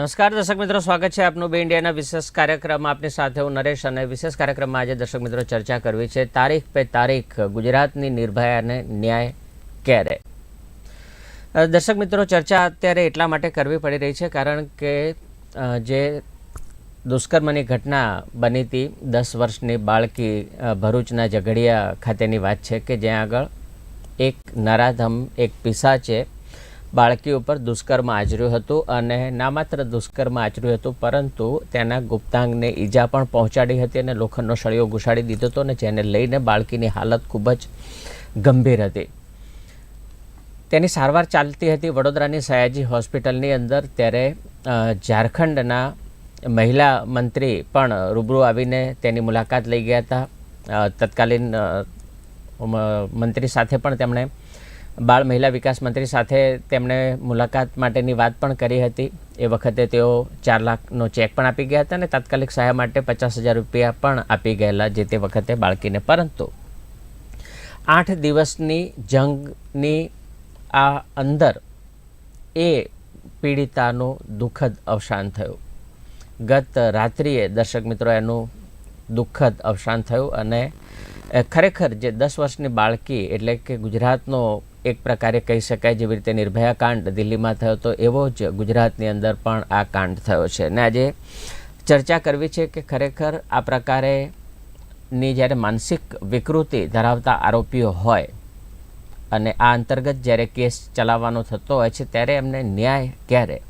નમસ્કાર, દર્શક મિત્રો, સ્વાગત છે આપનું બે ઇન્ડિયાના વિશેષ કાર્યક્રમ. આપની સાથે હું નરેશ અને વિશેષ કાર્યક્રમમાં આજે દર્શક મિત્રો ચર્ચા કરવી છે તારીખ પે તારીખ, ગુજરાતની નિર્ભયાને ન્યાય ક્યારે? દર્શક મિત્રો, ચર્ચા અત્યારે એટલા માટે કરવી પડી રહી છે કારણ કે જે દુષ્કર્મની ઘટના બની હતી, દસ વર્ષની બાળકી ભરૂચના ઝઘડિયા ખાતેની વાત છે કે જ્યાં આગળ એક નરાધમ, એક પિશાચે બાળકી ઉપર દુષ્કર્મ આચર્યું હતું અને ના માત્ર દુષ્કર્મ આચર્યું હતું, પરંતુ તેના ગુપ્તાંગને ઈજા પણ પહોંચાડી હતી અને લોખંડનો સળિયો ઘુસાડી દીધો હતો અને જેને લઈને બાળકીની હાલત ખૂબ જ ગંભીર હતી. તેની સારવાર ચાલતી હતી વડોદરાની સયાજી હોસ્પિટલની અંદર. ત્યારે ઝારખંડના મહિલા મંત્રી પણ રૂબરૂ આવીને તેની મુલાકાત લઈ ગયા હતા. તત્કાલીન મંત્રી સાથે પણ તેમણે બાળ મહિલા વિકાસ મંત્રી સાથે તેમણે મુલાકાત માટેની વાત પણ કરી હતી. એ વખતે તેઓ ચાર લાખનો ચેક પણ આપી ગયા હતા અને તાત્કાલિક સહાય માટે પચાસ હજાર રૂપિયા પણ આપી ગયેલા જે તે વખતે બાળકીને. પરંતુ આઠ દિવસની જંગની આ અંદર એ પીડિતાનું દુઃખદ અવસાન થયું. ગત રાત્રિએ દર્શક મિત્રો એનું દુઃખદ અવસાન થયું અને ખરેખર જે દસ વર્ષની બાળકી એટલે કે ગુજરાતનો એક પ્રકારે કહી શકાય જેવી રીતે નિર્ભયા કાંડ દિલ્હીમાં થયો હતો એવો જ ગુજરાતની અંદર પણ આ કાંડ થયો છે. અને આજે ચર્ચા કરવી છે કે ખરેખર આ પ્રકારે ની જ્યારે માનસિક વિકૃતિ ધરાવતા આરોપીઓ હોય અને આ અંતર્ગત જ્યારે કેસ ચલાવવાનો થતો હોય છે, ત્યારે એમને ન્યાય ક્યારે?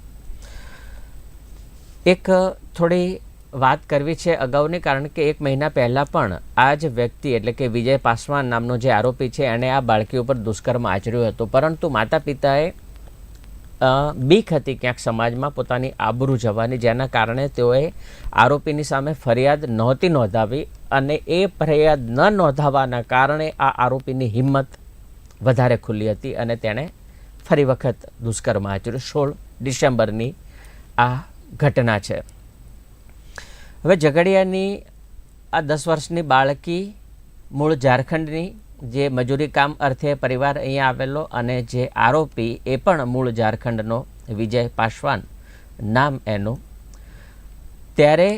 એક થોડી વાત કરવી છે અગાઉની, કારણ કે એક મહિના પહેલાં પણ આ જ વ્યક્તિ, એટલે કે વિજય પાસવાન નામનો જે આરોપી છે એણે આ બાળકી ઉપર દુષ્કર્મ આચર્યું હતું. પરંતુ માતા પિતાએ બીક હતી ક્યાંક સમાજમાં પોતાની આબરૂ જવાની, જેના કારણે તેઓએ આરોપીની સામે ફરિયાદ નહોતી નોંધાવી અને એ ફરિયાદ ન નોંધાવવાના કારણે આ આરોપીની હિંમત વધારે ખુલ્લી હતી અને તેણે ફરી વખત દુષ્કર્મ આચર્યું. સોળ ડિસેમ્બરની આ ઘટના છે. હવે ઝઘડિયાની આ દસ વર્ષની બાળકી મૂળ ઝારખંડની જે મજૂરી કામ અર્થે પરિવાર અહીંયા આવેલો અને જે આરોપી એ પણ મૂળ ઝારખંડનો વિજય પાસવાન નામ એનું. ત્યારે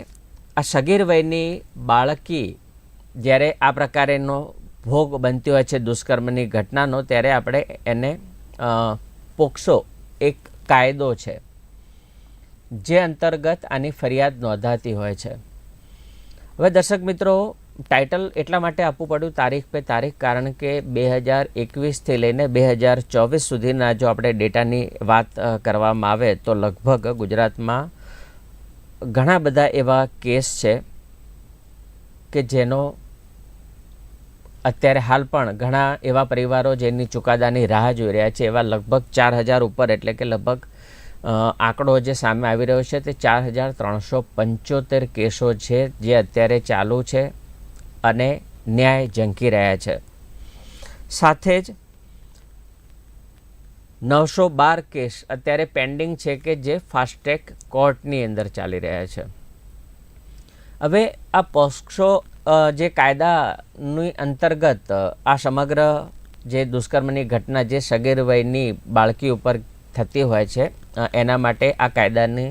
આ સગીર વયની બાળકી જ્યારે આ પ્રકારેનો ભોગ બનતી હોય છે દુષ્કર્મની ઘટનાનો, ત્યારે આપણે એને પોક્સો એક કાયદો છે. જે અંતર્ગત આની ફરિયાદ નોંધાતી હોય છે. હવે દર્શક મિત્રો ટાઇટલ એટલા માટે આપવું પડ્યું તારીખ પે તારીખ, કારણ કે બે હજાર એકવીસથી લઈને બે હજાર ચોવીસ સુધીના જો આપણે ડેટાની વાત કરવામાં આવે તો લગભગ ગુજરાતમાં ઘણા બધા એવા કેસ છે કે જેનો અત્યારે હાલ પણ ઘણા એવા પરિવારો જેની ચુકાદાની રાહ જોઈ રહ્યા છે. એવા લગભગ ચાર હજાર ઉપર, એટલે કે લગભગ આંકડો જે સામે આવી રહ્યો છે તે ચાર હજાર ત્રણસો પંચોતેર કેસો છે, જે અત્યારે ચાલુ છે અને ન્યાય ઝંકી રહ્યા છે. સાથે જ નવસો બાર કેસ અત્યારે પેન્ડિંગ છે કે જે ફાસ્ટ્રેક કોર્ટની અંદર ચાલી રહ્યા છે. હવે આ પોસ્કો જે કાયદાની અંતર્ગત આ સમગ્ર જે દુષ્કર્મની ઘટના જે સગીર વયની બાળકી ઉપર થતી હોય છે. એના માટે આ કાયદાની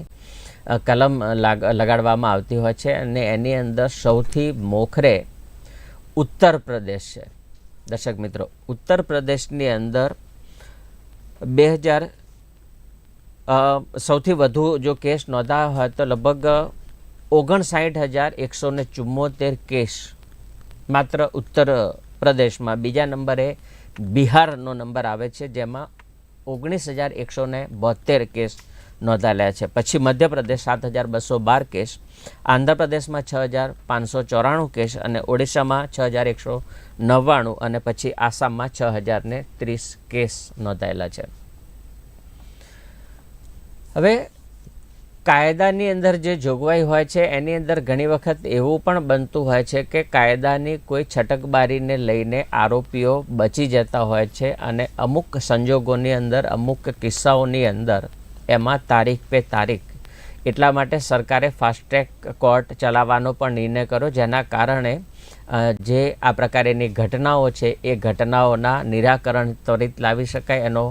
કલમ લાગ, લગાડવામાં આવતી હોય છે અને એની અંદર સૌથી મોખરે ઉત્તર પ્રદેશ છે. દર્શક મિત્રો, ઉત્તર પ્રદેશની અંદર બે હજાર સૌથી વધુ જો કેસ નોંધાયો હોય તો લગભગ ઓગણસાઠ હજાર એકસો ને ચુમ્મોતેર કેસ માત્ર ઉત્તર પ્રદેશમાં. બીજા નંબરે બિહારનો નંબર આવે છે જેમાં ઓગણીસ હજાર એકસો ને બોતેર કેસ નોંધાયેલા છે. પછી મધ્યપ્રદેશ સાત હજાર બસો બાર કેસ, આંધ્રપ્રદેશમાં છ હજાર પાંચસો ચોરાણું કેસ અને ઓડિશામાં છ હજાર એકસો નવ્વાણું અને પછી આસામમાં છ હજાર ત્રીસ કેસ નોંધાયેલા છે. હવે કાયદાની અંદર જે જોગવાઈ હોય છે, એની અંદર ઘણી વખત એવું પણ બનતું હોય છે કે કાયદાની કોઈ છટકબારીને લઈને આરોપીઓ બચી જતા હોય છે અને અમુક સંજોગોની અંદર, અમુક કિસ્સાઓની અંદર એમાં તારીખ પે તારીખ. એટલા માટે સરકારે ફાસ્ટ્રેક કોર્ટ ચલાવવાનો પણ નિર્ણય કર્યો, જેના કારણે જે આ પ્રકારેની ઘટનાઓ છે, એ ઘટનાઓના નિરાકરણ ત્વરિત લાવી શકાય એનો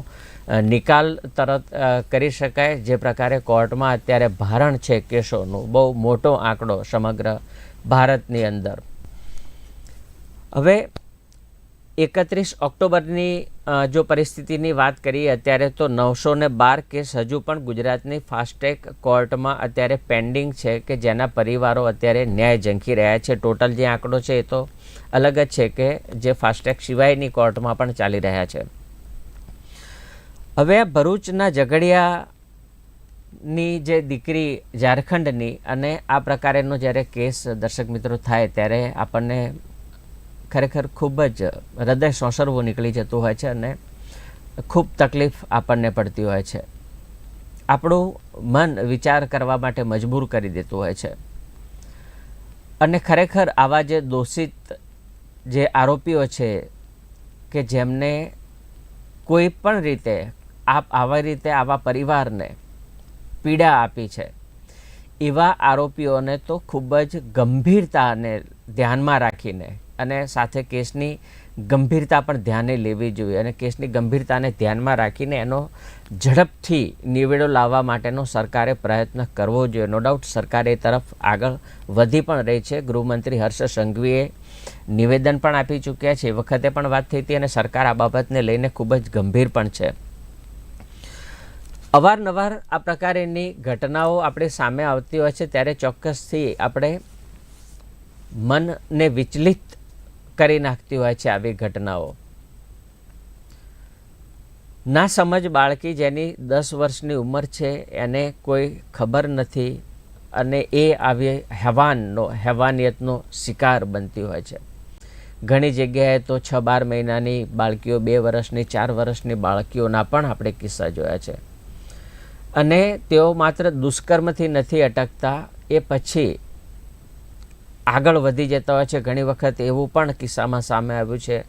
નિકાલ તરત કરી શકાય. જે પ્રકારે કોર્ટમાં અત્યારે ભારણ છે કેસોનું. બહુ મોટો આંકડો સમગ્ર ભારતની અંદર. હવે એકત્રીસ ઓક્ટોબરની જો પરિસ્થિતિની વાત કરીએ, અત્યારે તો નવસો ને બાર કેસ હજુ પણ ગુજરાતની ફાસ્ટેગ કોર્ટમાં અત્યારે પેન્ડિંગ છે કે જેના પરિવારો અત્યારે ન્યાય ઝંખી રહ્યા છે. ટોટલ જે આંકડો છે એ તો અલગ જ છે કે જે ફાસ્ટેગ સિવાયની કોર્ટમાં પણ ચાલી રહ્યા છે. હવે ભરૂચના ઝઘડિયાની જે દીકરી ઝારખંડની અને આ પ્રકારેનો જ્યારે કેસ દર્શક મિત્રો થાય ત્યારે આપણને ખરેખર ખૂબ જ હૃદય સોસરવું નીકળી જતું હોય છે અને ખૂબ તકલીફ આપણને પડતી હોય છે. આપણું મન વિચાર કરવા માટે મજબૂર કરી દેતું હોય છે. અને ખરેખર આવા જે દોષિત જે આરોપીઓ છે કે જેમને કોઈ પણ રીતે આપ આવી રીતે આવા પરિવારને પીડા આપી છે. એવા આરોપીઓને તો ખૂબ જ ગંભીરતાને ધ્યાનમાં રાખીને અને સાથે કેસની ગંભીરતા પણ ધ્યાને લેવી જોઈએ અને કેસની ગંભીરતાને ધ્યાનમાં રાખીને એનો ઝડપથી નિવેડો લાવવા માટેનો સરકારે પ્રયત્ન કરવો જોઈએ. નો ડાઉટ સરકાર એ તરફ આગળ વધી પણ રહી છે. ગૃહમંત્રી હર્ષ સંઘવીએ નિવેદન પણ આપી ચૂક્યા છે. એ વખતે પણ વાત થઈ હતી અને સરકાર આ બાબતને લઈને ખૂબ જ ગંભીર પણ છે. અવારનવાર આ પ્રકારેની ઘટનાઓ આપણે સામે આવતી હોય છે, ત્યારે ચોક્કસથી આપણે મનને વિચલિત કરી નાખતી હોય છે આવી ઘટનાઓ. ના સમજ બાળકી જેની દસ વર્ષની ઉંમર છે, એને કોઈ ખબર નથી અને એ આવી હેવાનનો, હેવાનિયતનો શિકાર બનતી હોય છે. ઘણી જગ્યાએ તો છ બાર મહિનાની બાળકીઓ, બે વર્ષની, ચાર વર્ષની બાળકીઓના પણ આપણે કિસ્સા જોયા છે. અને તેઓ માત્ર દુષ્કર્મથી નથી અટકતા, એ પછી આગળ વધી જતા હોય છે. ઘણી વખત એવું પણ કિસ્સામાં સામે આવ્યું છે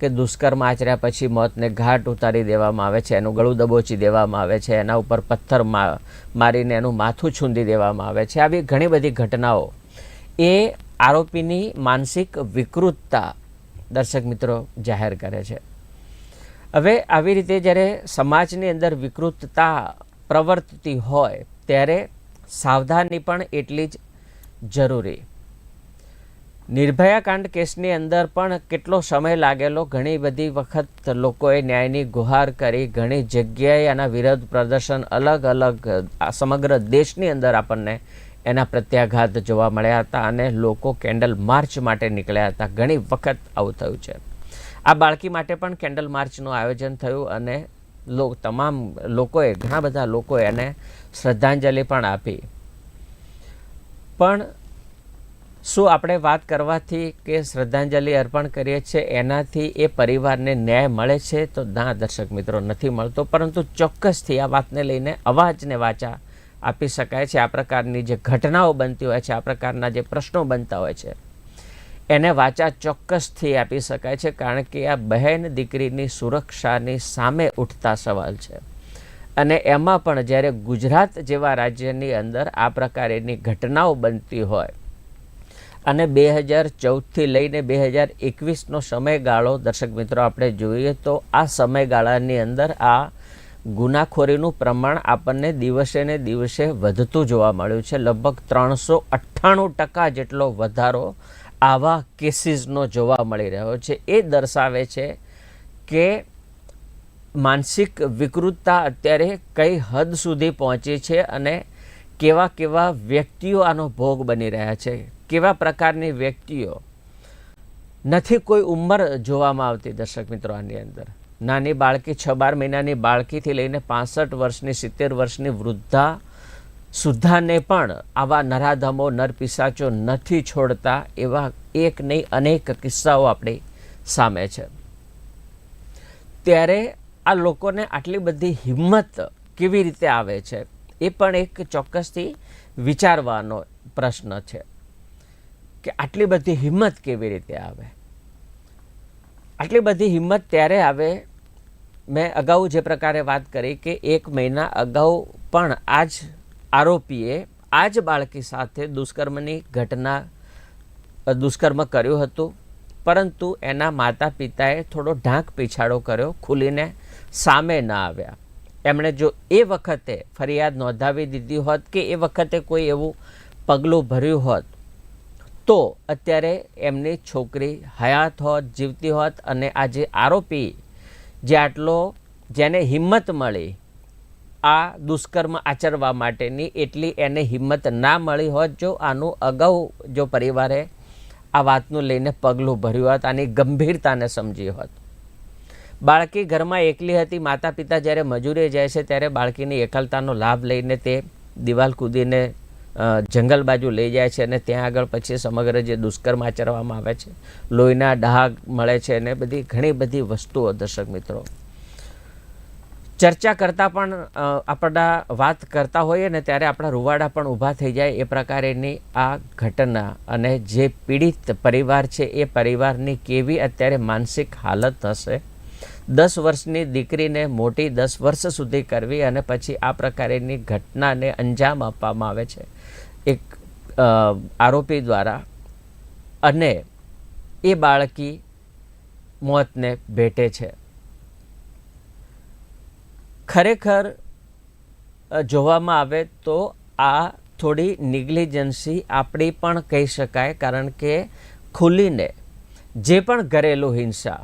કે દુષ્કર્મ આચર્યા પછી મોતને ઘાટ ઉતારી દેવામાં આવે છે, એનું ગળું દબોચી દેવામાં આવે છે, એના ઉપર પથ્થર મારીને એનું માથું છૂંદી દેવામાં આવે છે. આવી ઘણી બધી ઘટનાઓ. એ આરોપીની માનસિક વિકૃતતા દર્શક મિત્રો જાહેર કરે છે. હવે આવી રીતે જ્યારે સમાજની અંદર વિકૃતતા પ્રવર્તતી હોય ત્યારે સાવધાની પણ એટલી જ જરૂરી. નિર્ભયા કાંડ કેસની અંદર પણ કેટલો સમય લાગેલો ઘણી બધી વખત લોકોએ ન્યાયની ગુહાર કરી, ઘણી જગ્યાએ આના વિરોધ પ્રદર્શન અલગ અલગ સમગ્ર દેશની અંદર આપણને એના પ્રત્યાઘાત જોવા મળ્યા હતા અને લોકો કેન્ડલ માર્ચ માટે નીકળ્યા હતા. ઘણી વખત આવું થયું છે. આ બાળકી માટે પણ કેન્ડલ માર્ચનું આયોજન થયું અને તમામ લોકોએ, ઘણા બધા લોકોએ એને શ્રદ્ધાંજલિ પણ આપી. પણ શું આપણે વાત કરવાથી કે શ્રદ્ધાંજલિ અર્પણ કરીએ છીએ, એનાથી એ પરિવારને ન્યાય મળે છે? તો ના, દર્શક મિત્રો, નથી મળતો. પરંતુ ચોક્કસથી આ વાતને લઈને અવાજને વાચા આપી શકાય છે. આ પ્રકારની જે ઘટનાઓ બનતી હોય છે, આ પ્રકારના જે પ્રશ્નો બનતા હોય છે એને વાચા ચોક્કસથી આપી શકાય છે, કારણ કે આ બહેન દીકરીની સુરક્ષાની સામે ઉઠતા સવાલ છે. અને એમાં પણ જ્યારે ગુજરાત જેવા રાજ્યની અંદર આ પ્રકારેની ઘટનાઓ બનતી હોય અને બે હજાર ચૌદથી લઈને બે હજાર એકવીસનો સમયગાળો, દર્શક મિત્રો, આપણે જોઈએ તો આ સમયગાળાની અંદર આ ગુનાખોરીનું પ્રમાણ આપણને દિવસે ને દિવસે વધતું જોવા મળ્યું છે. લગભગ ત્રણસો અઠ્ઠાણું ટકા જેટલો વધારો આવા કેસીસનો જોવા મળી રહ્યો છે. એ દર્શાવે છે કે માનસિક વિકૃતતા અત્યારે કઈ હદ સુધી પહોંચી છે અને કેવા કેવા વ્યક્તિઓ આનો ભોગ બની રહ્યા છે. કેવા પ્રકારની વ્યક્તિઓ નથી કોઈ ઉંમર જોવામાં આવતી દર્શક મિત્રો આની અંદર. નાની બાળકી છ બાર મહિનાની બાળકીથી લઈને પાસઠ વર્ષની સિત્તેર વર્ષની વૃદ્ધા સુદ્ધાને પણ આવા નરાધમો, નરપિશાચો નથી છોડતા એવા એક નહીં, અનેક કિસ્સાઓ આપણી સામે છે. ત્યારે આ લોકોને આટલી બધી હિંમત કેવી રીતે આવે છે, એ પણ એક ચોક્કસથી વિચારવાનો પ્રશ્ન છે કે આટલી બધી હિંમત કેવી રીતે આવે? આટલી બધી હિંમત ત્યારે આવે, મેં અગાઉ જે પ્રકારે વાત કરી કે એક મહિના અગાઉ પણ આ જ આરોપીએ આ જ બાળકી સાથે દુષ્કર્મની ઘટના દુષ્કર્મ કર્યું હતું, પરંતુ એના માતા પિતાએ થોડો ઢાંક પીછાડો કર્યો, ખુલીને સામે ન આવ્યા. એમણે જો એ વખતે ફરિયાદ નોંધાવી દીધી હોત કે એ વખતે કોઈ એવું પગલું ભર્યું હોત, તો અત્યારે એમની છોકરી હયાત હોત, જીવતી હોત અને આ જે આરોપી જે આટલો, જેને હિંમત મળી આ દુષ્કર્મ આચરવા માટેની એટલી એને હિંમત ના મળી હોત, જો આનું અગાઉ જો પરિવારે આ વાતનું લઈને પગલું ભર્યું હોત, આની ગંભીરતાને સમજી હોત. બાળકી ઘરમાં એકલી હતી માતા પિતા જ્યારે મજૂરે જાય છે, ત્યારે બાળકીની એકલતાનો લાભ લઈને તે દિવાલ કૂદીને જંગલ બાજુ લઈ જાય છે અને ત્યાં આગળ પછી સમગ્ર જે દુષ્કર્મ આચરવામાં આવે છે, લોહીના ડાઘ મળે છે અને બધી ઘણી બધી વસ્તુઓ, દર્શક મિત્રો. ચર્ચા કરતાં પણ આપણા વાત કરતા હોઈએ ને ત્યારે આપણા રૂવાડા પણ ઊભા થઈ જાય એ પ્રકારેની આ ઘટના. અને જે પીડિત પરિવાર છે એ પરિવારની કેવી અત્યારે માનસિક હાલત હશે? દસ વર્ષની દીકરીને મોટી દસ વર્ષ સુધી કરવી અને પછી આ પ્રકારેની ઘટનાને અંજામ આપવામાં આવે છે. એક આરોપી દ્વારા અને એ બાળકી મોતને ભેટે છે. ખરેખર જોવામાં આવે તો આ થોડી નિગ્લિજન્સી આપણી પણ કહી શકાય, કારણ કે ખુલીને જે પણ ઘરેલું હિંસા,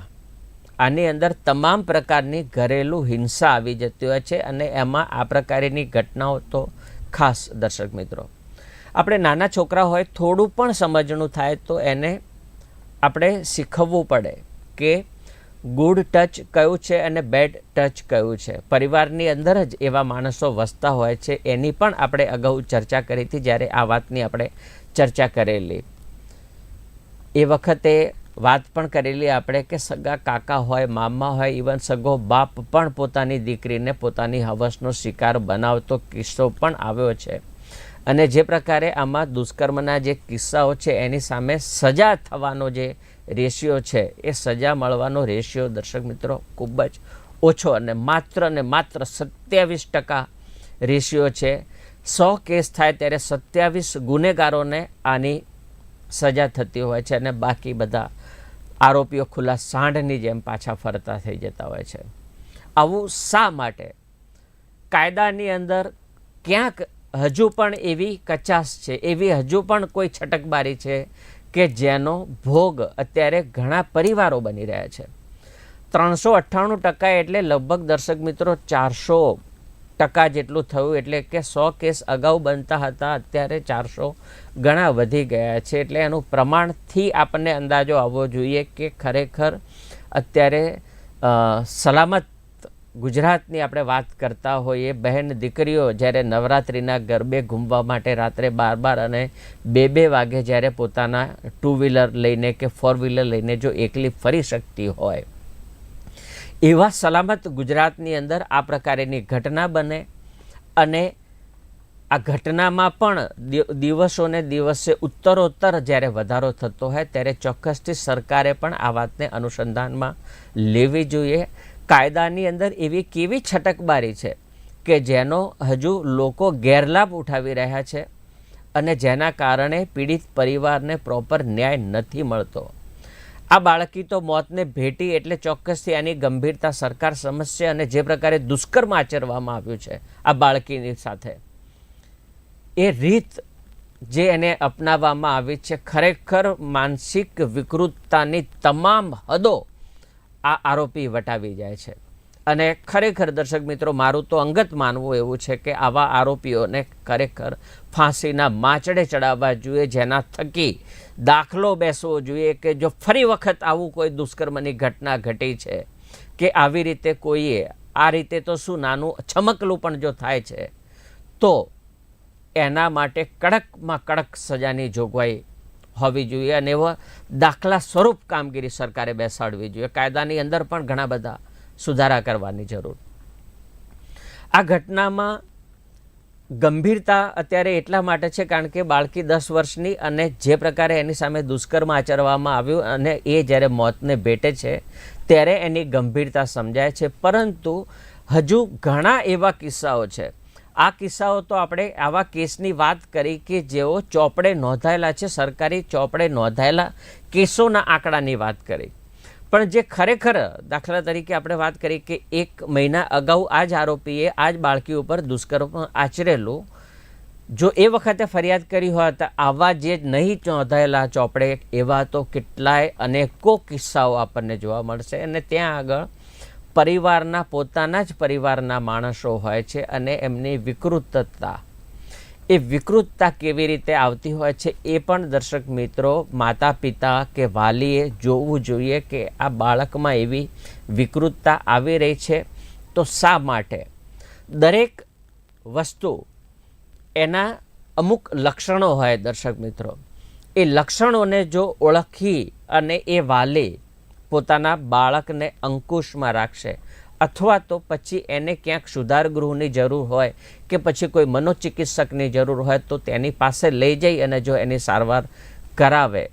આની અંદર તમામ પ્રકારની ઘરેલું હિંસા આવી જતી હોય છે અને એમાં આ પ્રકારની ઘટનાઓ તો ખાસ દર્શક મિત્રો. આપણે નાના છોકરા હોય, થોડું પણ સમજણું થાય તો એને આપણે શીખવવું પડે કે ગુડ ટચ કયું છે અને બેડ ટચ કયું છે? પરિવારની અંદર જ એવા માણસો વસતા હોય છે, એની પણ આપણે અગાઉ ચર્ચા કરી હતી જ્યારે આ વાતની આપણે ચર્ચા કરેલી. એ વખતે વાત પણ કરેલી આપણે કે સગા કાકા હોય, મામા હોય ઇવન સગો બાપ પણ પોતાની દીકરીને પોતાની હવસનો શિકાર બનાવતો કિસ્સો પણ આવ્યો છે. અને જે પ્રકારે આમાં દુષ્કર્મના જે કિસ્સાઓ છે, એની સામે સજા થવાનો જે રેશિયો છે. એ સજા મળવાનો રેશિયો, દર્શક મિત્રો, ખૂબ જ ઓછો અને માત્ર ને માત્ર સત્યાવીસ ટકા રેશિયો છે. સો કેસ થાય ત્યારે સત્યાવીસ ગુનેગારોને આની સજા થતી હોય છે અને બાકી બધા આરોપીઓ ખુલ્લા સાંઢની જેમ પાછા ફરતા થઈ જતા હોય છે. આવું શા માટે? કાયદાની અંદર ક્યાંક હજુ પણ એવી કચાશ છે, એવી હજુ પણ કોઈ છટકબારી છે કે જેનો ભોગ અત્યારે ઘણા પરિવારો બની રહ્યા છે. ત્રણસો અઠ્ઠાણું ટકા એટલે લગભગ દર્શક મિત્રો ચારસો ટકા જેટલું થયું એટલે કે સો કેસ અગાઉ બનતા હતા, અત્યારે ચારસો ઘણા વધી ગયા છે. એટલે એનું પ્રમાણથી આપણને અંદાજો આવવો જોઈએ કે ખરેખર અત્યારે સલામત ગુજરાતની આપણે વાત કરતા હોઈએ, બહેન દીકરીઓ જ્યારે નવરાત્રિના ગરબે ઘૂમવા માટે રાત્રે બાર બાર અને બે બે વાગે જ્યારે પોતાના ટુ વ્હીલર લઈને કે ફોર વ્હીલર લઈને જો એકલી ફરી શકતી હોય. એવા સલામત ગુજરાતની અંદર આ પ્રકારેની ઘટના બને અને આ ઘટનામાં પણ દિવસોને દિવસે ઉત્તરોત્તર જ્યારે વધારો થતો હોય ત્યારે ચોક્કસથી સરકારે પણ આ વાતને અનુસંધાનમાં લેવી જોઈએ. કાયદાની અંદર એવી કેવી છટકબારી છે કે જેનો હજુ લોકો ગેરલાભ ઉઠાવી રહ્યા છે અને જેના કારણે પીડિત પરિવારને પ્રોપર ન્યાય નથી મળતો. આ બાળકી તો મોતને ભેટી એટલે ચોક્કસથી આની ગંભીરતા સરકાર સમજશે અને જે પ્રકારે દુષ્કર્મ આચરવામાં આવ્યું છે આ બાળકીની સાથે. એ રીત જે એને અપનાવવામાં આવી છે ખરેખર માનસિક વિકૃતતાની તમામ હદો આ આરોપી વટાવી જાય છે. અને ખરેખર દર્શક મિત્રો, મારું તો અંગત માનવું એવું છે કે આવા આરોપીઓને ખરેખર ફાંસીના માચડે ચડાવવા જોઈએ, જેના થકી દાખલો બેસવો જોઈએ કે જો ફરી વખત આવું કોઈ દુષ્કર્મની ઘટના ઘટી છે કે આવી રીતે કોઈએ, આ રીતે તો શું નાનું છમકલું પણ જો થાય છે, તો એના માટે કડકમાં કડક સજાની જોગવાઈ હોવી જોઈએ અને એવા દાખલા સ્વરૂપ કામગીરી સરકારે બેસાડવી જોઈએ. કાયદાની અંદર પણ ઘણા બધા સુધારા કરવાની જરૂર. આ ઘટનામાં ગંભીરતા અત્યારે એટલા માટે છે કારણ કે બાળકી દસ વર્ષની અને જે પ્રકારે એની સામે દુષ્કર્મ આચરવામાં આવ્યું અને એ જ્યારે મોતને ભેટે છે, ત્યારે એની ગંભીરતા સમજાય છે. પરંતુ હજુ ઘણા એવા કિસ્સાઓ છે આ કિસ્સાઓ તો આપણે આવા કેસની વાત કરી કે જેઓ ચોપડે નોંધાયેલા છે, સરકારી ચોપડે નોંધાયેલા કેસોના આંકડાની વાત કરી. પણ જે ખરેખર દાખલા તરીકે આપણે વાત કરી કે એક મહિના અગાઉ આ જ આરોપીએ આ જ બાળકી ઉપર દુષ્કર્મ આચરેલું. જો એ વખતે ફરિયાદ કરી હોય તો આવા જે નહીં નોંધાયેલા ચોપડે, એવા તો કેટલાય અનેકો કિસ્સાઓ આપણને જોવા મળશે અને ત્યાં આગળ પરિવારના, પોતાના જ પરિવારના માણસો હોય છે અને એમની વિકૃતતા. એ વિકૃતતા કેવી રીતે આવતી હોય છે એ પણ દર્શક મિત્રો માતા પિતા કે વાલીએ જોવું જોઈએ કે આ બાળકમાં એવી વિકૃતતા આવી રહી છે તો શા માટે? દરેક વસ્તુ એના અમુક લક્ષણો હોય દર્શક મિત્રો. એ લક્ષણોને જો ઓળખી અને એ વાલી પોતાના બાળકને અંકુશમાં રાખશે. અથવા તો પછી એને ક્યાંક સુધાર ગૃહની જરૂર હોય કે પછી કોઈ મનોચિકિત્સકની જરૂર હોય તો તેની પાસે લઈ જઈ અને જો એની સારવાર કરાવે.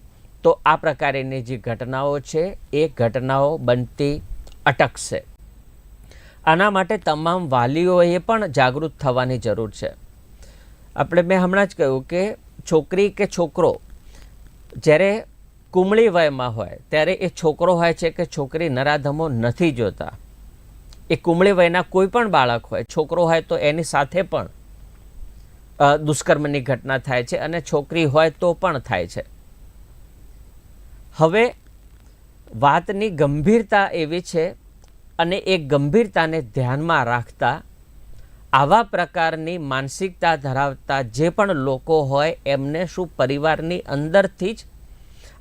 તો આ પ્રકારની જે ઘટનાઓ છે, એ ઘટનાઓ બનતી અટકશે. આના માટે તમામ વાલીઓએ પણ જાગૃત થવાની જરૂર છે. આપણે મેં હમણાં જ કહ્યું કે છોકરી કે છોકરો જ્યારે કુમળી વયમાં હોય, ત્યારે એ છોકરો હોય છે કે છોકરી નરાધમો નથી જોતા. એ કુમળી વયના કોઈ પણ બાળક હોય, છોકરો હોય તો એની સાથે પણ દુષ્કર્મની ઘટના થાય છે અને છોકરી હોય તો પણ થાય છે. હવે, વાતની ગંભીરતા એવી છે અને એ ગંભીરતાને ધ્યાનમાં રાખતા આવા પ્રકારની માનસિકતા ધરાવતા જે પણ લોકો હોય, એમને શું પરિવારની અંદરથી જ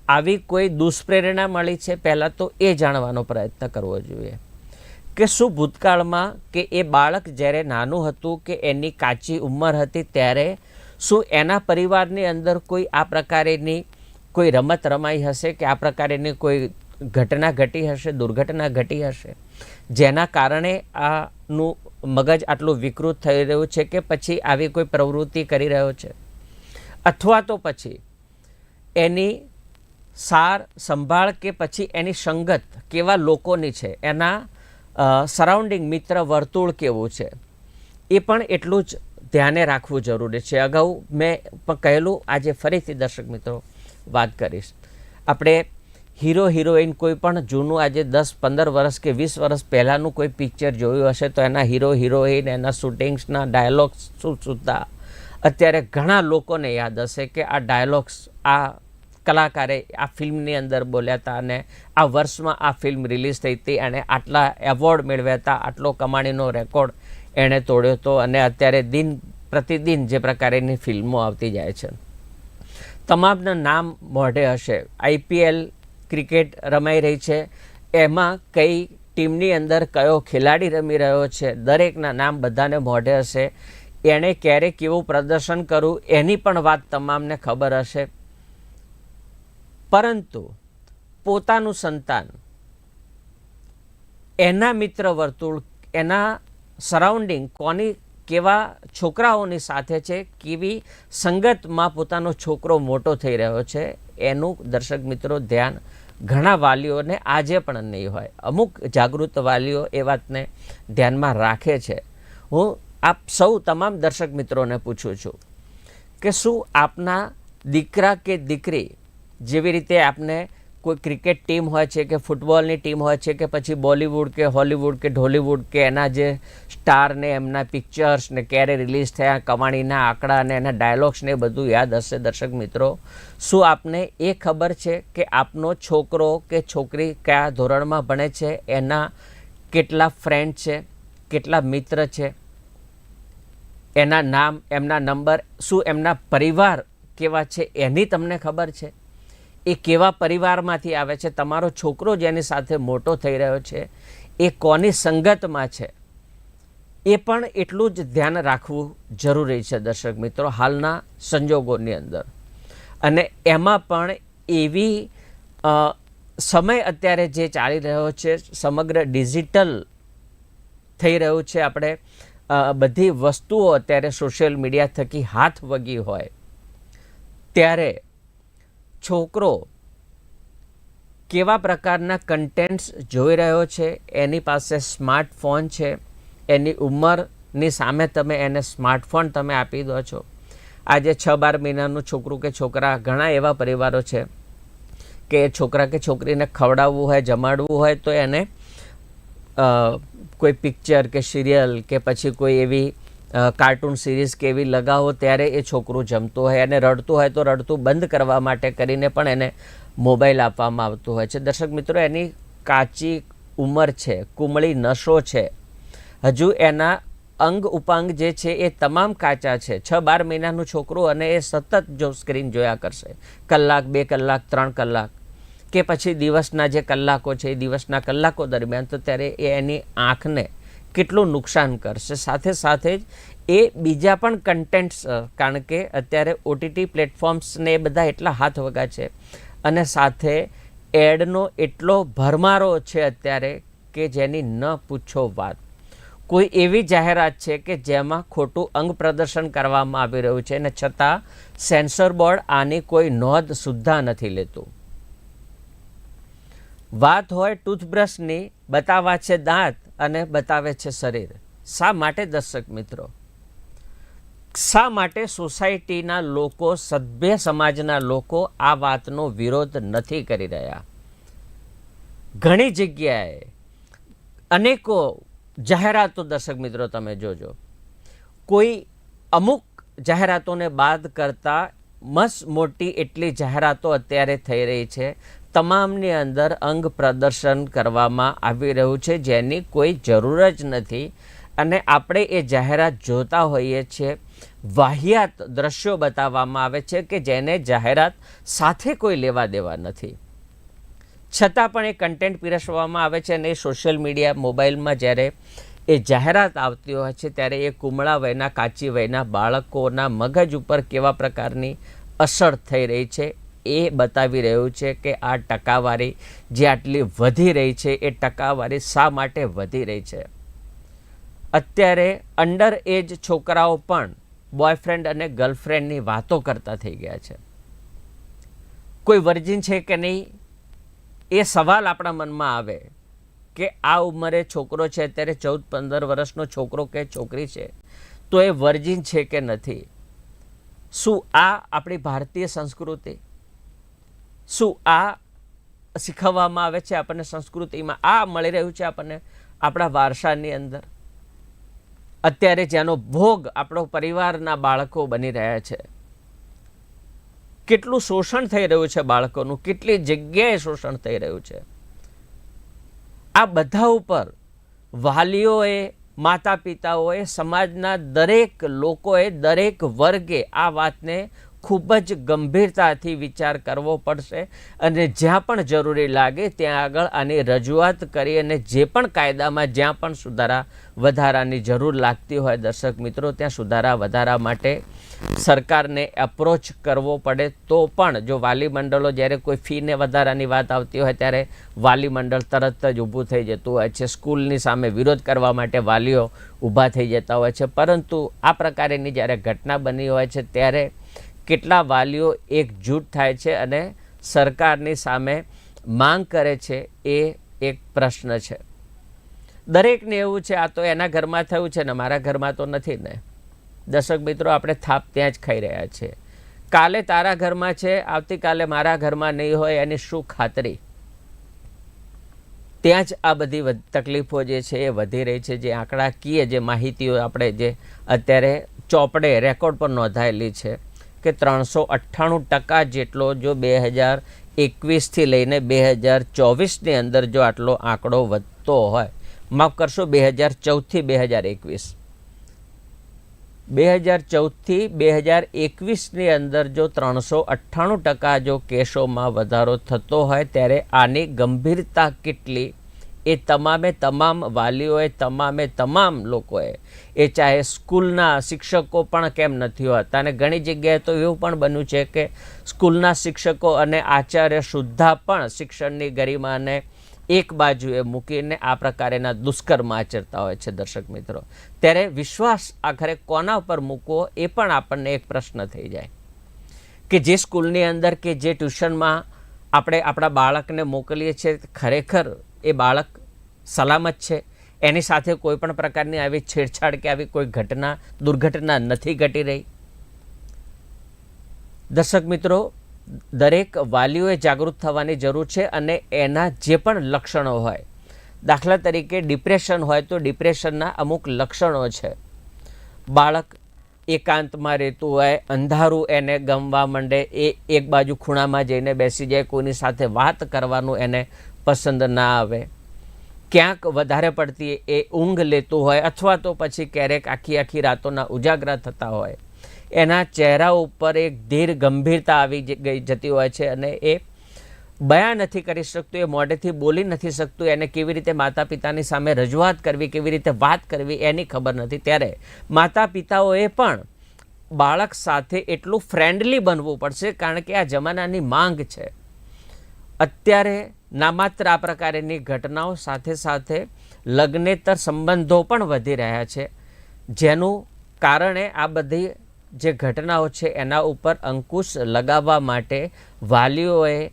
આવી કોઈ દુષ્પ્રેરણા મળી છે, પહેલાં તો એ જાણવાનો પ્રયત્ન કરવો જોઈએ. કે શું ભૂતકાળમાં કે એ બાળક જ્યારે નાનું હતું કે એની કાચી ઉંમર હતી ત્યારે શું એના પરિવારની અંદર કોઈ આ પ્રકારેની કોઈ રમત રમાઈ હશે કે આ પ્રકારેની કોઈ ઘટના ઘટી હશે, દુર્ઘટના ઘટી હશે? જેના કારણે આનું મગજ આટલું વિકૃત થઈ રહ્યું છે કે પછી આવી કોઈ પ્રવૃત્તિ કરી રહ્યો છે? અથવા તો પછી એની સાર સંભાળ કે પછી એની સંગત કેવા લોકોની છે, એના સરાઉન્ડિંગ મિત્ર વર્તુળ કેવું છે, એ પણ એટલું જ ધ્યાને રાખવું જરૂરી છે. અગાઉ મેં પણ કહેલું, આજે ફરીથી દર્શક મિત્રો વાત કરીશ. આપણે હીરો હિરોઈન કોઈ પણ જૂનું આજે દસ, પંદર વર્ષ કે વીસ વર્ષ પહેલાંનું કોઈ પિક્ચર જોયું હશે, તો એના હીરો હિરોઈન એના શૂટિંગ્સના ડાયલોગ્સ સુધા અત્યારે ઘણા લોકોને યાદ હશે કે આ ડાયલોગ્સ આ કલાકારે આ ફિલ્મની અંદર બોલ્યા હતા અને આ વર્ષમાં આ ફિલ્મ રિલીઝ થઈ હતી અને આટલા એવોર્ડ મેળવ્યા હતા, આટલો કમાણીનો રેકોર્ડ એણે તોડ્યો હતો અને અત્યારે દિન પ્રતિદિન જે પ્રકારેની ફિલ્મો આવતી જાય છે. તમામના નામ મોઢે હશે. આઈપીએલ ક્રિકેટ રમાઈ રહી છે. એમાં કઈ ટીમની અંદર કયો ખેલાડી રમી રહ્યો છે? દરેકના નામ બધાને મોઢે હશે. એણે ક્યારે કેવું પ્રદર્શન કરવું એની પણ વાત તમામને ખબર હશે. પરંતુ પોતાનું સંતાન, એના મિત્ર વર્તુળ, એના સરાઉન્ડિંગ કોની કેવા છોકરાઓની સાથે છે, કેવી સંગતમાં પોતાનો છોકરો મોટો થઈ રહ્યો છે, એનું દર્શક મિત્રો ધ્યાન ઘણા વાલીઓને આજે પણ નહીં હોય. અમુક જાગૃત વાલીઓ એ વાતને ધ્યાનમાં રાખે છે. હું આપ સૌ તમામ દર્શક મિત્રોને પૂછું છું કે શું આપના દીકરા કે દીકરી જેવી રીતે આપને કોઈ ક્રિકેટ ટીમ હોય છે કે ફૂટબોલની ટીમ હોય છે કે પછી બોલિવૂડ કે હોલિવૂડ કે ઢોલિવૂડ કે એના જે સ્ટારને, એમના પિક્ચર્સ ને ક્યારે રિલીઝ થયા, કમાણીના આંકડા અને એના ડાયલોગ્સ ને એ બધું યાદ હશે દર્શક મિત્રો. શું આપને એ ખબર છે કે આપનો છોકરો કે છોકરી કયા ધોરણમાં ભણે છે? એના કેટલા ફ્રેન્ડ છે? કેટલા મિત્ર છે? એના નામ, એમના નંબર શું એમના પરિવાર કેવા છે? એની તમને ખબર છે? એ કેવા પરિવારમાંથી આવે છે? તમારો છોકરો જેની સાથે મોટો થઈ રહ્યો છે, એ કોની સંગતમાં છે? એ પણ એટલું જ ધ્યાન રાખવું જરૂરી છે દર્શક મિત્રો, હાલના સંજોગોની અંદર. અને એમાં પણ એવી સમય અત્યારે જે ચાલી રહ્યો છે, સમગ્ર ડિજિટલ થઈ રહ્યું છે. આપણે બધી વસ્તુઓ અત્યારે સોશિયલ મીડિયા થકી હાથ વગી હોય. ત્યારે છોકરો કેવા પ્રકારના કન્ટેન્ટ્સ જોઈ રહ્યો છે? એની પાસે સ્માર્ટફોન છે. એની ઉંમરની સામે તમે એને સ્માર્ટફોન તમે આપી દો છો. આજે છ બાર મહિનાનું છોકરું કે છોકરા, ઘણા એવા પરિવારો છે કે છોકરા કે છોકરીને ખવડાવવું હોય, જમાડવું હોય તો એને કોઈ પિક્ચર કે સિરિયલ કે પછી કોઈ એવી કાર્ટૂન સિરીઝ કે એવી લગાવો ત્યારે એ છોકરું જમતું હોય અને રડતું હોય તો રડતું બંધ કરવા માટે કરીને પણ એને મોબાઈલ આપવામાં આવતું હોય છે. દર્શક મિત્રો, એની કાચી ઉંમર છે, કુમળી નશો છે. હજુ એના અંગ ઉપાંગ જે છે એ તમામ કાચા છે. છ બાર મહિનાનું છોકરું અને એ સતત જો સ્ક્રીન જોયા કરશે. કલાક, બે કલાક, ત્રણ કલાક કે પછી દિવસના જે કલાકો છે, એ દિવસના કલાકો દરમિયાન, તો ત્યારે એ એની આંખને કેટલું નુકસાન કરશે? સાથે સાથે જ એ બીજા પણ કન્ટેન્ટ્સ કારણ કે અત્યારે ઓટીટી પ્લેટફોર્મ્સને એ બધા એટલા હાથ વગા છે. અને સાથે એડનો એટલો ભરમારો છે અત્યારે કે જેની ન પૂછો વાત. કોઈ એવી જાહેરાત છે કે જેમાં ખોટું અંગ પ્રદર્શન કરવામાં આવી રહ્યું છે અને છતાં સેન્સર બોર્ડ આની કોઈ નોંધ સુદ્ધા નથી લેતું. વાત હોય ટૂથબ્રશની બતાવવા છે દાંત અને બતાવે છે શરીર. શા માટે દર્શક મિત્રો? શા માટે સોસાયટીના લોકો, સભ્ય સમાજના લોકો આ વાતનો વિરોધ નથી કરી રહ્યા? ઘણી જગ્યાએ અનેકો જાહેરાતો દર્શક મિત્રો તમે જોજો. કોઈ અમુક જાહેરાતોને બાદ કરતા મસ મોટી એટલી જાહેરાતો અત્યારે થઈ રહી છે. તમામની અંદર અંગ પ્રદર્શન કરવામાં આવી રહ્યું છે, જેની કોઈ જરૂર જ નથી. અને આપણે એ જાહેરાત જોતા હોઈએ છીએ. વાહિયાત દ્રશ્યો બતાવવામાં આવે છે કે જેને જાહેરાત સાથે કોઈ લેવા દેવા નથી. છતાં પણ એ કન્ટેન્ટ પીરસવામાં આવે છે અને સોશિયલ મીડિયા મોબાઈલમાં જ્યારે એ જાહેરાત આવતી હોય છે ત્યારે એ કુમળા વયના, કાચી વયના બાળકોના મગજ ઉપર કેવા પ્રકારની અસર થઈ રહી છે એ બતાવી રહ્યું છે કે આ ટકાવારી જે આટલી વધી રહી છે, એ ટકાવારી શા માટે વધી રહી છે? અત્યારે અંડર એજ છોકરાઓ પણ બોયફ્રેન્ડ અને ગર્લફ્રેન્ડની વાતો કરતા થઈ ગયા છે. કોઈ વર્જિન છે કે નહીં? એ સવાલ આપણા મનમાં આવે. કે આ ઉંમરે છોકરો છે, અત્યારે ચૌદ, પંદર વર્ષનો છોકરો કે છોકરી છે, તો એ વર્જિન છે કે નથી? શું આ આપણી ભારતીય સંસ્કૃતિ? શું આ શીખવવામાં આવે છે આપણને સંસ્કૃતિમાં? આ મળી રહ્યું છે આપણને આપણા વારસાની અંદર. અત્યારે જેનો ભોગ આપણો પરિવારના બાળકો બની રહ્યા છે. કેટલું શોષણ થઈ રહ્યું છે બાળકોનું? કેટલી જગ્યાએ શોષણ થઈ રહ્યું છે? આ બધા ઉપર વાલીઓએ માતા પિતાઓએ સમાજના દરેક લોકોએ, દરેક વર્ગે આ વાતને ખૂબ જ ગંભીરતાથી વિચાર કરવો પડશે અને જ્યાં પણ જરૂરી લાગે ત્યાં આગળ આની રજૂઆત કરી અને જે પણ કાયદામાં જ્યાં પણ સુધારા વધારાની જરૂર લાગતી હોય દર્શક મિત્રો, ત્યાં સુધારા વધારા માટે સરકારને એપ્રોચ કરવો પડે તો પણ જો વાલી મંડળો જ્યારે કોઈ ફીને વધારાની વાત આવતી હોય ત્યારે વાલી મંડળ તરત જ ઊભું થઈ જતું હોય છે. સ્કૂલની સામે વિરોધ કરવા માટે વાલીઓ ઊભા થઈ જતા હોય છે. પરંતુ આ પ્રકારેની જ્યારે ઘટના બની હોય છે ત્યારે કેટલા વાલીઓ એકજૂટ થાય છે અને સરકારની સામે માંગ કરે છે એ એક પ્રશ્ન છે. દરેકને એવું છે, આ તો એના ઘરમાં થયું છે ને મારા ઘરમાં તો નથી ને. દર્શક મિત્રો, આપણે થાપ ત્યાં જ ખાઈ રહ્યા છીએ. કાલે તારા ઘરમાં છે, આવતીકાલે મારા ઘરમાં નહીં હોય, એની શું ખાતરી? ત્યાં જ આ બધી તકલીફો જે છે એ વધી રહી છે, જે આંકડાકીય જે માહિતીઓ આપણે જે અત્યારે ચોપડે, રેકોર્ડ પર નોંધાયેલી છે કે ત્રણસો અઠ્ઠાણું ટકા જેટલો જો બે હજાર એકવીસથી લઈને બે હજાર ચોવીસની અંદર જો આટલો આંકડો વધતો હોય. માફ કરશો, બે હજાર ચૌદથી બે હજાર એકવીસ. બે હજાર ચૌદથી બે હજાર એકવીસની અંદર જો ત્રણસો અઠ્ઠાણું ટકા જો કેસોમાં વધારો થતો હોય ત્યારે આની ગંભીરતા કેટલી? એ તમામે તમામ વાલીઓએ, તમામે તમામ લોકોએ, એ ચાહે સ્કૂલના શિક્ષકો પણ કેમ નથી હોતા? અને ઘણી જગ્યાએ તો એવું પણ બન્યું છે કે સ્કૂલના શિક્ષકો અને આચાર્ય સુદ્ધા પણ શિક્ષણની ગરિમાને એક બાજુએ મૂકીને આ પ્રકારેના દુષ્કર્મ આચરતા હોય છે દર્શક મિત્રો. ત્યારે વિશ્વાસ આખરે કોના ઉપર મૂકવો એ પણ આપણને એક પ્રશ્ન થઈ જાય. કે જે સ્કૂલની અંદર કે જે ટ્યુશનમાં આપણે આપણા બાળકને મોકલીએ છીએ, ખરેખર એ બાળક સલામત છે? એની સાથે કોઈ પણ પ્રકારની આવી છેડછાડ કે આવી કોઈ ઘટના, દુર્ઘટના નથી ઘટી રહી? દર્શક મિત્રો દરેક વાલીઓએ જાગૃત થવાની જરૂર છે અને એના જે પણ લક્ષણો હોય, દાખલા તરીકે ડિપ્રેશન હોય તો ડિપ્રેશનના અમુક લક્ષણો છે. બાળક એકાંતમાં રહેતું હોય, અંધારું એને ગમવા માંડે, એ એક બાજુ ખૂણામાં જઈને બેસી જાય, કોઈની સાથે વાત કરવાનું એને પસંદ ના આવે. ક્યાંક વધારે પડતી એ ઊંઘ લેતું હોય અથવા તો પછી ક્યારેક આખી આખી રાતોના ઉજાગરા થતા હોય. એના ચહેરા ઉપર એક ધીર ગંભીરતા આવી ગઈ જતી હોય છે અને એ બયાન નથી કરી શકતું, એ મોઢેથી બોલી નથી શકતું, એને કેવી રીતે માતા પિતાની સામે રજૂઆત કરવી, કેવી રીતે વાત કરવી એની ખબર નથી. ત્યારે માતા પિતાઓએ પણ બાળક સાથે એટલું ફ્રેન્ડલી બનવું પડશે કારણ કે આ જમાનાની માંગ છે. અત્યારે ના માત્ર આ પ્રકારની ઘટનાઓ સાથે સાથે લગ્નેતર સંબંધો પણ વધી રહ્યા છે, જેનું કારણે આ બધી જે ઘટનાઓ છે એના ઉપર અંકુશ લગાવવા માટે વાલીઓએ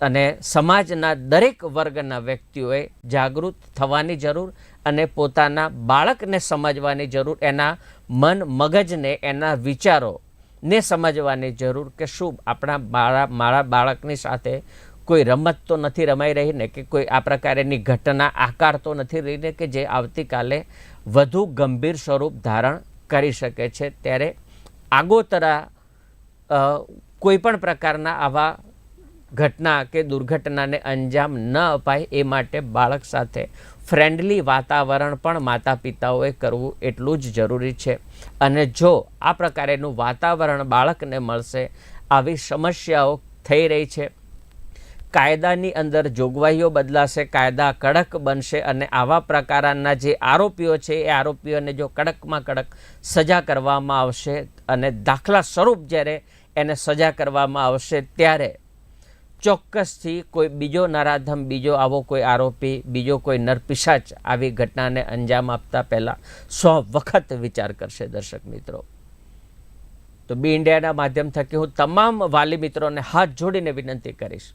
અને સમાજના દરેક વર્ગના વ્યક્તિઓએ જાગૃત થવાની જરૂર અને પોતાના બાળકને સમજવાની જરૂર, એના મન મગજને, એના વિચારો ને સમજવાની જરૂર કે શું આપણા મારા મારા બાળકની સાથે કોઈ રમત તો નથી રમાઈ રહી ને કે કોઈ આ પ્રકારની ઘટના, આકાર તો નથી રહીને કે જે આવતીકાલે વધુ ગંભીર સ્વરૂપ ધારણ કરી શકે છે. ત્યારે આગોતરા કોઈપણ કોઈ પણ પ્રકારના આવા ઘટના કે દુર્ઘટનાને અંજામ ન અપાય એ માટે બાળક સાથે ફ્રેન્ડલી વાતાવરણ પણ માતા પિતાઓએ કરવું એટલું જ જરૂરી છે. અને જો આ પ્રકારેનું વાતાવરણ બાળકને મળશે, આવી સમસ્યાઓ થઈ રહી છે. કાયદાની અંદર જોગવાઈઓ બદલાશે, કાયદા કડક બનશે અને આવા પ્રકારના જે આરોપીઓ છે, એ આરોપીઓને જો કડકમાં કડક સજા કરવામાં આવશે અને દાખલા સ્વરૂપ જ્યારે એને સજા કરવામાં આવશે ત્યારે ચોક્કસથી કોઈ બીજો નરાધમ, બીજો આવો કોઈ આરોપી, બીજો કોઈ નરપિશાચ આવી ઘટનાને અંજામ આપતા પહેલાં સો વખત વિચાર કરશે દર્શક મિત્રો. તો બી ઇન્ડિયાના માધ્યમ થકી હું તમામ વાલી મિત્રોને હાથ જોડીને વિનંતી કરીશ.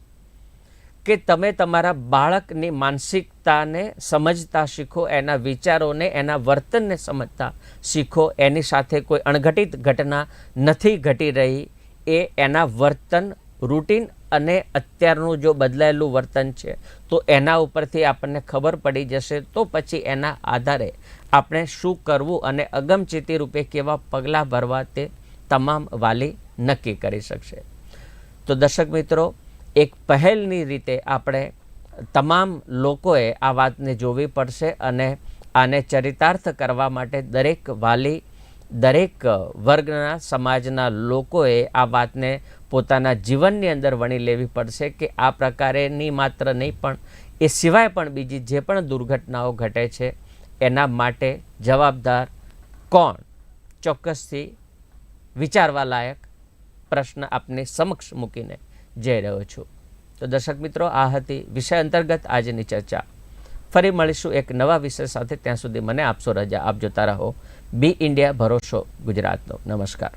કે તમે તમારા બાળકની માનસિકતાને સમજતા શીખો, એના વિચારોને, એના વર્તનને સમજતા શીખો, એની સાથે કોઈ અણઘટિત ઘટના નથી ઘટી રહી, એ એના વર્તન, રૂટીન અને અત્યારનું જો બદલાયેલું વર્તન છે, તો એના ઉપરથી આપણને ખબર પડી જશે, તો પછી એના આધારે આપણે શું કરવું અને અગમચેતી રૂપે કેવા પગલાં ભરવા તે તમામ વાલી નક્કી કરી શકશે. તો દર્શક મિત્રો એક પહેલની રીતે આપણે તમામ લોકોએ આ વાતને જોવી પડશે અને આને ચરિતાર્થ કરવા માટે દરેક વાલી, દરેક વર્ગના, સમાજના લોકોએ આ વાતને પોતાના જીવનની અંદર વણી લેવી પડશે કે આ પ્રકારેની માત્ર નહીં, પણ એ સિવાય પણ બીજી જે પણ દુર્ઘટનાઓ ઘટે છે, એના માટે જવાબદાર કોણ? ચોક્કસથી વિચારવા લાયક પ્રશ્ન આપની સમક્ષ મૂકીને. જઈ રહ્યો છું. તો દર્શક મિત્રો, આ હતી વિષય અંતર્ગત આજની ચર્ચા. ફરી મળીશું એક નવા વિષય સાથે. ત્યાં સુધી મને આપશો રજા. આપ જોતા રહો. બી ઇન્ડિયા ભરોસો ગુજરાતનો. નમસ્કાર.